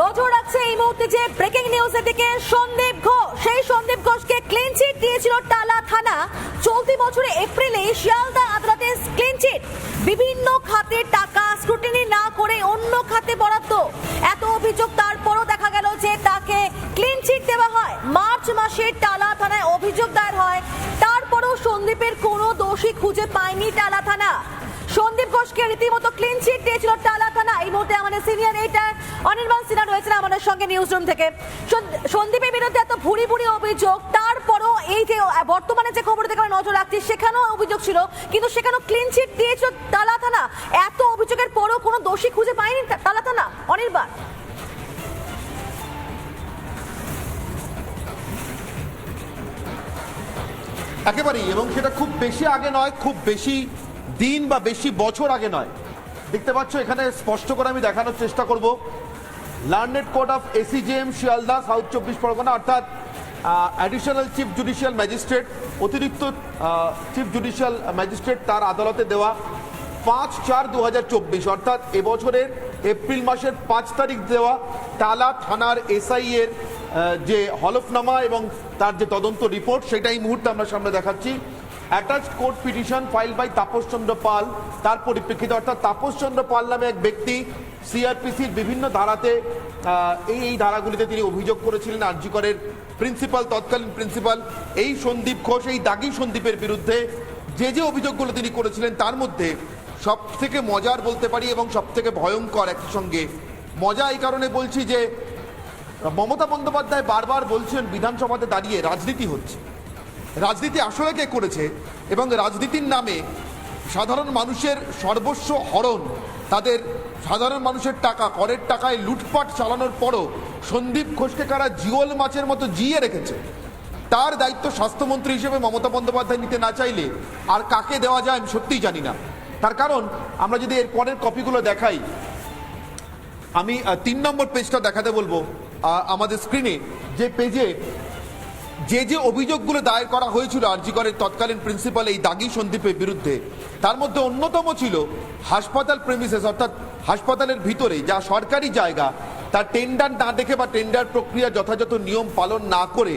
নজর রাখছে এই মুহূর্তে যে ব্রেকিং নিউজের দিকে সন্দীপ ঘোষ। সেই সন্দীপ ঘোষকে ক্লিন চিট দিয়েছিল টালা থানা। চলতি বছরে এপ্রিলে শিয়ালদা আদালতে ক্লিন চিট বিভিন্ন খাতে টাকা স্ক্রুটিনি না করে অন্য খাতে বরাদ্দ। এত অভিযোগ তারপরও দেখা গেল যে তাকে ক্লিন চিট দেওয়া হয়। মার্চ মাসে টালা থানায় অভিযোগ দায়ের হয়। তারপরও সন্দীপের কোনো দোষী খুঁজে পায়নি টালা থানা। সন্দীপ ঘোষকে রীতিমতো ক্লিন চিট দিয়েছিল টালা থানা। এই মুহূর্তে আমাদের সিনিয়র এডিটর অনির্বাণ সিনহা রয়েছেন আমাদের সঙ্গে নিউজ রুম থেকে। সন- সন্দীপের বিরুদ্ধে এত ভুরি ভুরি অভিযোগ, তারপরও এই যে বর্তমানে যে খবর থেকে আমরা নজর রাখছি, সেখানেও অভিযোগ ছিল, কিন্তু সেখানেও ক্লিন চিট দিয়েছিল টালা থানা। এত অভিযোগের পরেও কোনো দোষী খুঁজে পায়নি টালা থানা, অনির্বাণ। একেবারেই, এবং সেটা খুব বেশি আগে নয়, খুব বেশি দিন বা বেশি বছর আগে নয়। দেখতে পাচ্ছ, এখানে স্পষ্ট করে আমি দেখানোর চেষ্টা করব। Learned court of ACJM Sealdah south চব্বিশ পরগনা অর্থাৎ অ্যাডিশনাল চিফ জুডিশিয়াল ম্যাজিস্ট্রেট অতিরিক্ত চিফ জুডিশিয়াল ম্যাজিস্ট্রেট তার আদালতে দেওয়া পাঁচ চার দু অর্থাৎ এবছরের এপ্রিল মাসের পাঁচ তারিখ দেওয়া টালা থানার এসআই এর যে হলফনামা এবং তার যে তদন্ত রিপোর্ট, সেটা এই মুহূর্তে আমরা সামনে দেখাচ্ছি। Attach court petition file by Tapas Chandra Pal তার পরিপ্রেক্ষিতে, অর্থাৎ তাপস চন্দ্র পাল নামে এক ব্যক্তি সিআরপিসির বিভিন্ন ধারাতে এই এই ধারাগুলিতে তিনি অভিযোগ করেছিলেন আরজিকরের প্রিন্সিপাল, তৎকালীন প্রিন্সিপাল, এই সন্দীপ ঘোষ, এই দাগি সন্দীপের বিরুদ্ধে যে যে অভিযোগগুলো তিনি করেছিলেন তার মধ্যে সব থেকে মজার বলতে পারি এবং সব থেকে ভয়ঙ্কর একই সঙ্গে। মজা এই কারণে বলছি যে, মমতা বন্দ্যোপাধ্যায় বারবার বলছেন বিধানসভাতে দাঁড়িয়ে রাজনীতি হচ্ছে। রাজনীতি আসলে কে করেছে এবং রাজনীতির নামে সাধারণ মানুষের সর্বস্ব হরণ তাদের সাধারণ মানুষের টাকা, করের টাকায় লুটপাট চালানোর পরও সন্দীপ ঘোষকে কারা জিওল মাছের মতো জিয়ে রেখেছে? তার দায়িত্ব স্বাস্থ্যমন্ত্রী হিসেবে মমতা বন্দ্যোপাধ্যায় নিতে না চাইলে আর কাকে দেওয়া যায় আমি সত্যিই জানি না। তার কারণ, আমরা যদি এর পরের কপিগুলো দেখাই, আমি তিন নম্বর পেজটা দেখাতে বলব আমাদের স্ক্রিনে যে পেজে যে যে অভিযোগগুলো দায়ের করা হয়েছিল আরজিকরের তৎকালীন প্রিন্সিপাল এই দাগি সন্দীপের বিরুদ্ধে, তার মধ্যে অন্যতম ছিল হাসপাতাল প্রেমিসেস অর্থাৎ হাসপাতালের ভিতরে যা সরকারি জায়গা, তার টেন্ডার না দেখে বা টেন্ডার প্রক্রিয়া যথাযথ নিয়ম পালন না করে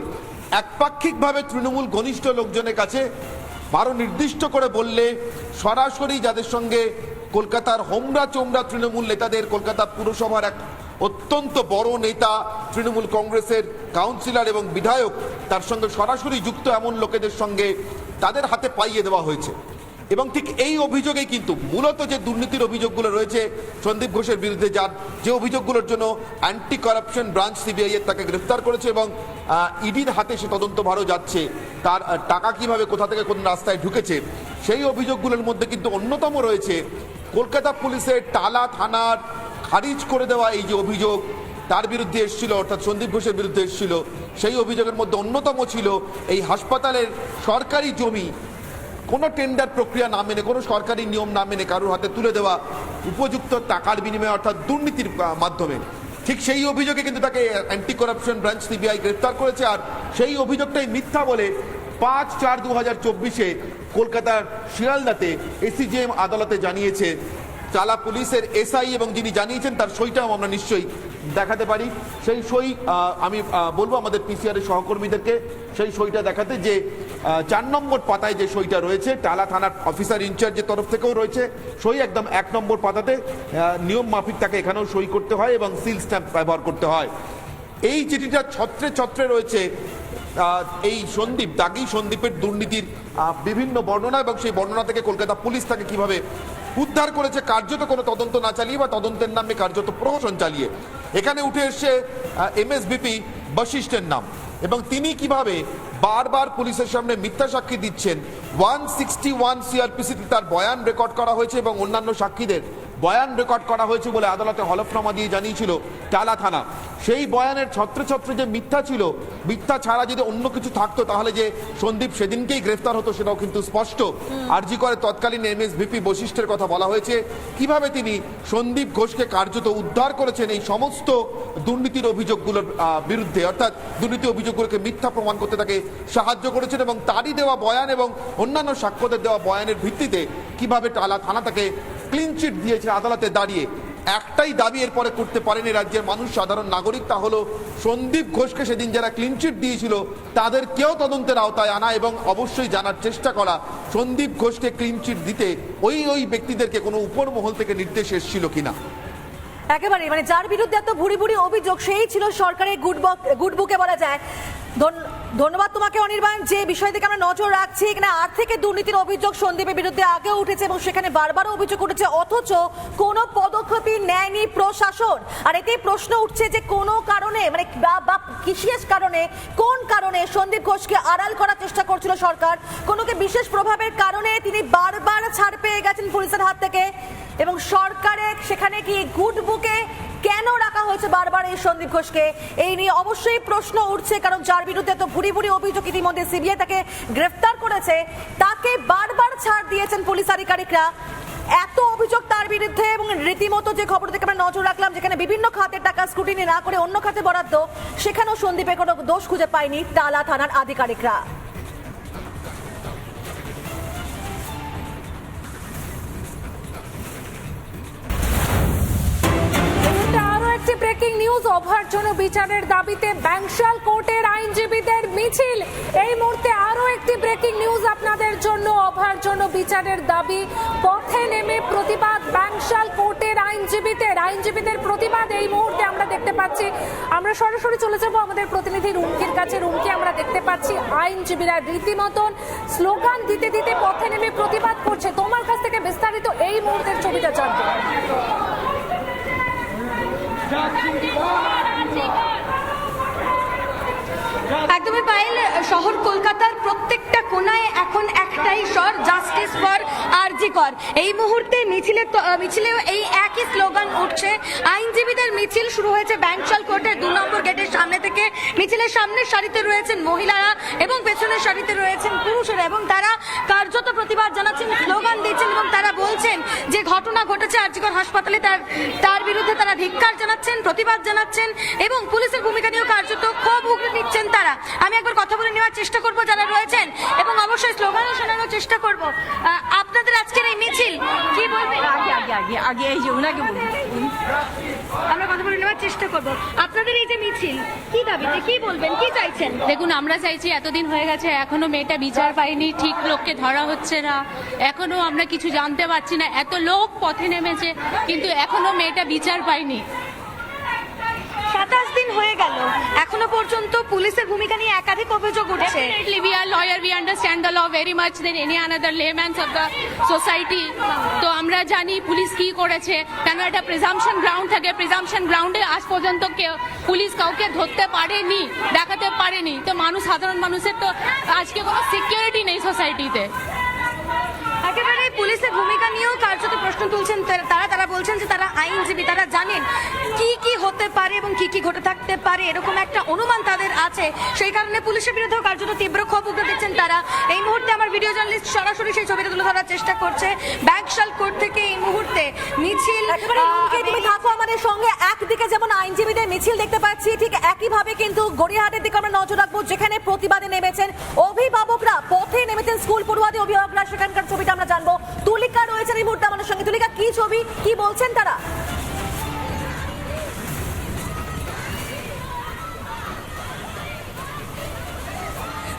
একপাক্ষিকভাবে তৃণমূল ঘনিষ্ঠ লোকজনের কাছে বারো নির্দিষ্ট করে বললে সরাসরি যাদের সঙ্গে কলকাতার হোমরা চোমরা তৃণমূল নেতাদের, কলকাতা পুরসভার এক অত্যন্ত বড় নেতা তৃণমূল কংগ্রেসের কাউন্সিলর এবং বিধায়ক, তার সঙ্গে সরাসরি যুক্ত এমন লোকেদের সঙ্গে তাদের হাতে পাইয়ে দেওয়া হয়েছে। এবং ঠিক এই অভিযোগে কিন্তু মূলত যে দুর্নীতির অভিযোগগুলো রয়েছে, সন্দীপ ঘোষের বিরুদ্ধে যার যে অভিযোগগুলোর জন্য অ্যান্টি করাপশন ব্রাঞ্চ সিবিআই এর তাকে গ্রেফতার করেছে এবং ইডির হাতে সে তদন্তভারও যাচ্ছে, তার টাকা কীভাবে, কোথা থেকে কোন রাস্তায় ঢুকেছে, সেই অভিযোগগুলোর মধ্যে কিন্তু অন্যতম রয়েছে, কলকাতা পুলিশের টালা থানার খারিজ করে দেওয়া এই যে অভিযোগ, তার বিরুদ্ধে এসেছিল, অর্থাৎ সন্দীপ ঘোষের বিরুদ্ধে এসেছিল, সেই অভিযোগের মধ্যে অন্যতম ছিল এই হাসপাতালের সরকারি জমি। কোনো টেন্ডার প্রক্রিয়া না মেনে, কোনো সরকারি নিয়ম না মেনে কারোর হাতে তুলে দেওয়া উপযুক্ত টাকার বিনিময়ে অর্থাৎ দুর্নীতির মাধ্যমে। ঠিক সেই অভিযোগে কিন্তু তাকে অ্যান্টি করাপশন ব্রাঞ্চ সিবিআই গ্রেফতার করেছে আর সেই অভিযোগটাই মিথ্যা বলে পাঁচ চার দু হাজার চব্বিশে কলকাতার শিয়ালদাতে এসিজিএম আদালতে জানিয়েছে চালা পুলিশের এসআই এবং যিনি জানিয়েছেন তার সইটাও আমরা নিশ্চয়ই দেখাতে পারি। সেই সই আমি বলব আমাদের পিসিআরের সহকর্মীদেরকে সেই সইটা দেখাতে যে চার নম্বর পাতায় যে সইটা রয়েছে, টালা থানার অফিসার ইনচার্জের তরফ থেকেও রয়েছে। সই একদম এক নম্বর পাতাতে নিয়ম মাফিক তাকে এখানেও সই করতে হয় এবং সিল স্ট্যাম্প ব্যবহার করতে হয়। এই চিঠিটা ছত্রে ছত্রে রয়েছে এই সন্দীপ, দাগি সন্দীপের দুর্নীতির বিভিন্ন বর্ণনা এবং সেই বর্ণনা থেকে কলকাতা পুলিশ তাকে কীভাবে উদ্ধার করেছে কার্যত কোনো তদন্ত না চালিয়ে বা তদন্তের নামে কার্যত প্রহসন চালিয়ে। এখানে উঠে এসছে এমএসবিপি বশিষ্ঠের নাম। এবং তিনি কীভাবে বারবার পুলিশের সামনে মিথ্যা সাক্ষী দিচ্ছেন, ওয়ান সিক্সটি ওয়ান সিআরপিসিতে তার বয়ান রেকর্ড করা হয়েছে এবং অন্যান্য সাক্ষীদের বয়ান রেকর্ড করা হয়েছে বলে আদালতে হলফনামা দিয়ে জানিয়েছিল টালা থানা। সেই বয়ানের ছত্রে ছত্রে যে মিথ্যা ছিল মিথ্যা ছাড়া যদি অন্য কিছু থাকতো তাহলে যে সন্দীপ সেদিনকেই গ্রেফতার হতো সেটাও কিন্তু স্পষ্ট। আরজি করে তৎকালীন এমএস ভিপি বৈশিষ্ট্যের কথা বলা হয়েছে। কীভাবে তিনি সন্দীপ ঘোষকে কার্যত উদ্ধার করেছেন এই সমস্ত দুর্নীতির অভিযোগগুলোর বিরুদ্ধে অর্থাৎ দুর্নীতি অভিযোগগুলোকে মিথ্যা প্রমাণ করতে তাকে সাহায্য করেছেন এবং তারই দেওয়া বয়ান এবং অন্যান্য সাক্ষ্যদের দেওয়া বয়ানের ভিত্তিতে কীভাবে টালা থানা তাকে ক্লিন চিট দিয়েছে আদালতে দাঁড়িয়ে। একটাই দাবি এরপরে করতে পারেনি রাজ্যের মানুষ, সাধারণ নাগরিক। তা হলো, সন্দীপ ঘোষকে সেদিন যারা ক্লিনচিট দিয়েছিল, তাদের কেউ তদন্তের আওতায় আনা এবং অবশ্যই জানার চেষ্টা করা। সন্দীপ ঘোষকে ক্লিনচিট দিতে ওই ওই ব্যক্তিদেরকে কোনো উপর মহল থেকে নির্দেশ এসেছিল কিনা? একেবারে মানে যার বিরুদ্ধে এত ভুড়ি ভুড়ি অভিযোগ, সেই ছিল সরকারের গুড বুকে বলা যায়। ধন্যবাদ তোমাকে, অনির্বাণ। যে বিষয় থেকে আমরা নজর রাখছি, এখানে আর্থিক দুর্নীতির অভিযোগ সন্দীপের বিরুদ্ধে আগেও উঠেছে এবং সেখানে বারবারও অভিযোগ উঠেছে, অথচ কোনো পদক্ষেপই নেয়নি প্রশাসন। আর এতেই প্রশ্ন উঠছে যে কোনো কারণে মানে বা- বিশেষ কারণে, কোন কারণে সন্দীপ ঘোষকে আড়াল করার চেষ্টা করছিল সরকার? কোনো কি বিশেষ প্রভাবের কারণে তিনি বারবার ছাড় পেয়ে গেছেন পুলিশের হাত থেকে? এবং সরকারের সেখানে কি গুড বুকে কেন রাখা হয়েছে বারবার এই সন্দীপ ঘোষকে? এই নিয়ে অবশ্যই প্রশ্ন উঠছে, কারণ যার বিরুদ্ধে তো ভুরি ভুরি অভিযোগ ইতিমধ্যে সিবিআই তাকে গ্রেফতার করেছে, তাকে বারবার ছাড় দিয়েছেন পুলিশ আধিকারিকরা। এত অভিযোগ তার বিরুদ্ধে এবং রীতিমতো যে খবর থেকে আমরা নজর রাখলাম, যেখানে বিভিন্ন খাতের টাকা স্ক্রুটিনি না করে অন্য খাতে বরাদ্দ, সেখানেও সন্দীপের কোনো দোষ খুঁজে পায়নি টালা থানার আধিকারিকরা। এটা ব্রেকিং নিউজ অভার জন্য বিচারের দাবিতে ব্যাংশাল কোর্টের আইনজীবীদের মিছিল। এই মুহূর্তে আরও একটি ব্রেকিং নিউজ আপনাদের জন্য অভার জন্য বিচারের দাবি। পথে নেমে প্রতিবাদ, ব্যাংশাল কোর্টের আইনজীবীদের। আইনজীবীদের প্রতিবাদ এই মুহূর্তে আমরা দেখতে পাচ্ছি। আমরা সরাসরি চলে যাব আমাদের প্রতিনিধি রুমকির কাছে। রুমকি, আমরা দেখতে পাচ্ছি আইনজীবীরা রীতিমতন স্লোগান দিতে দিতে পথে নেমে প্রতিবাদ করছে। তোমার কাছ থেকে বিস্তারিত এই মুহূর্তের ছবিটা জানব। একদমই পায়েল শহর কলকাতার প্রত্যেকটা কোনায় এখন একটাই স্বর জাস্টিস ফর আরজি কর। এই মুহূর্তে মিছিলে মিছিলেও এই একই স্লোগান উঠছে। আইনজীবীদের মিছিল শুরু হয়েছে ব্যাংকশাল কোর্টের দু নম্বর গেটের সামনে থেকে। মিছিলের সামনের সারিতে রয়েছেন মহিলারা এবং পেছনের সারিতে রয়েছেন পুরুষেরা এবং তারা কার্যত প্রতিবাদ জানাচ্ছেন, স্লোগান দিচ্ছেন এবং তারা ঘটনা ঘটেছে আরজিকর হাসপাতালে। তার তার বিরুদ্ধে তারা ধিক্কার জানাচ্ছেন প্রতিবাদ জানাচ্ছেন এবং পুলিশের ভূমিকা নিয়েও কার্যত ক্ষোভ উগড়ে নিচ্ছেন তারা। আমি একবার কথা বলে নেওয়ার চেষ্টা করব যারা রয়েছেন এবং অবশ্যই স্লোগানও শোনানোর চেষ্টা করব। আপনাদের আজকের এই মিছিল কি বলবেন? আগে আগে আগে আগে এই যে বলুন। আমরা কথা বলে নেওয়ার চেষ্টা করব। আপনাদের এই যে মিছিল কি দাবিতে কি বলবেন কি চাইছেন? দেখুন আমরা চাইছি এতদিন হয়ে গেছে এখনও মেয়েটা বিচার পায়নি ঠিক লোককে ধরা হচ্ছে না। এখনও আমরা কিছু জানতে পারছি না। এত লোক পথে নেমেছে কিন্তু এখনও মেয়েটা বিচার পায়নি। সাতাশ দিন হয়ে গেল। এখনও পর্যন্ত পুলিশের ভূমিকা নিয়ে একাধিক অভিযোগ উঠছে। We are lawyer, we understand the law very much than any another layman of the society. তো আমরা জানি পুলিশ কি করেছে কেন একটা প্রিজাম্পশন গ্রাউন্ড থাকে প্রিজাম্পশন গ্রাউন্ডে আজ পর্যন্ত কেউ পুলিশ কাউকে ধরতে পারেনি দেখাতে পারেনি। তো মানুষ সাধারণ মানুষের তো আজকে কোনো সিকিউরিটি নেই সোসাইটিতে পুলিশের ভূমিকা নিয়েও কার্যত প্রশ্ন তুলছেন তারা তারা বলছেন যে তারা আইনজীবী তারা জানেন কি কি হতে পারে এবং কি কি ঘটে থাকতে পারে এরকম একটা অনুমান তাদের আছে। সেই কারণে পুলিশের বিরুদ্ধেও কার্যত তীব্র ক্ষোভ উগড়ে দিচ্ছেন তারা। এই মুহূর্তে আমার ভিডিও জার্নালিস্ট সরাসরি সেই ছবিটা তুলে ধরার চেষ্টা করছে। ব্যাগশাল কোর্ট থেকে এই মুহূর্তে মিছিল তুমি থাকো আমাদের সঙ্গে। একদিকে যেমন আইনজীবীদের মিছিল দেখতে পাচ্ছি ঠিক একইভাবে কিন্তু গড়িয়াহাটের দিকে আমরা নজর রাখব যেখানে প্রতিবাদে নেমেছেন অভিভাবকরা। পথে নেমেছেন স্কুল পড়ুয়াদের অভিভাবকরা। সেখানকার ছবিটা আমরা জানব। তুলিকা রয়েছেন এই মুহূর্তে আমাদের সঙ্গে। তুলিকা কি ছবি কি বলছেন তারা?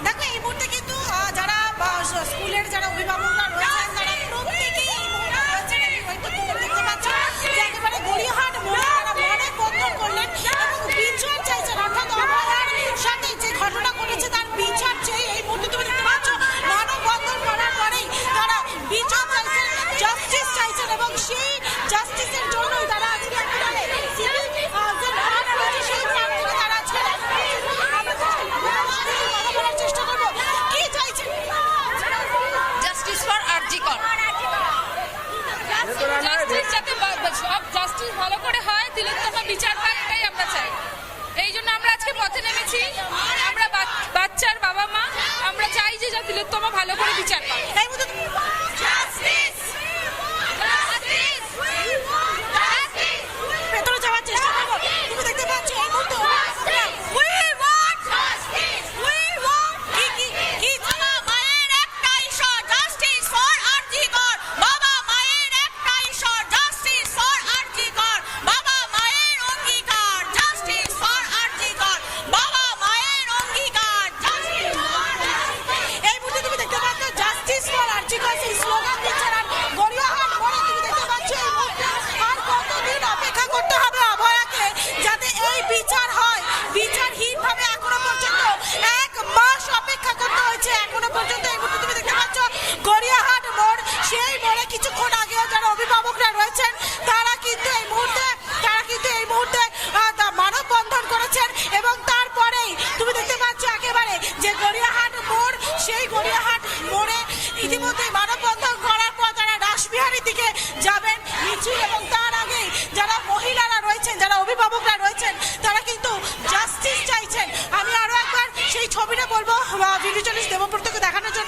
দেখো এই মুহূর্তে কিন্তু আহ, যারা আহ, স্কুলের যারা অভিভাবকরা বাচ্চার বাবা মা আমরা চাই যে যা তিলোত্তমা ভালো করে বিচার পায়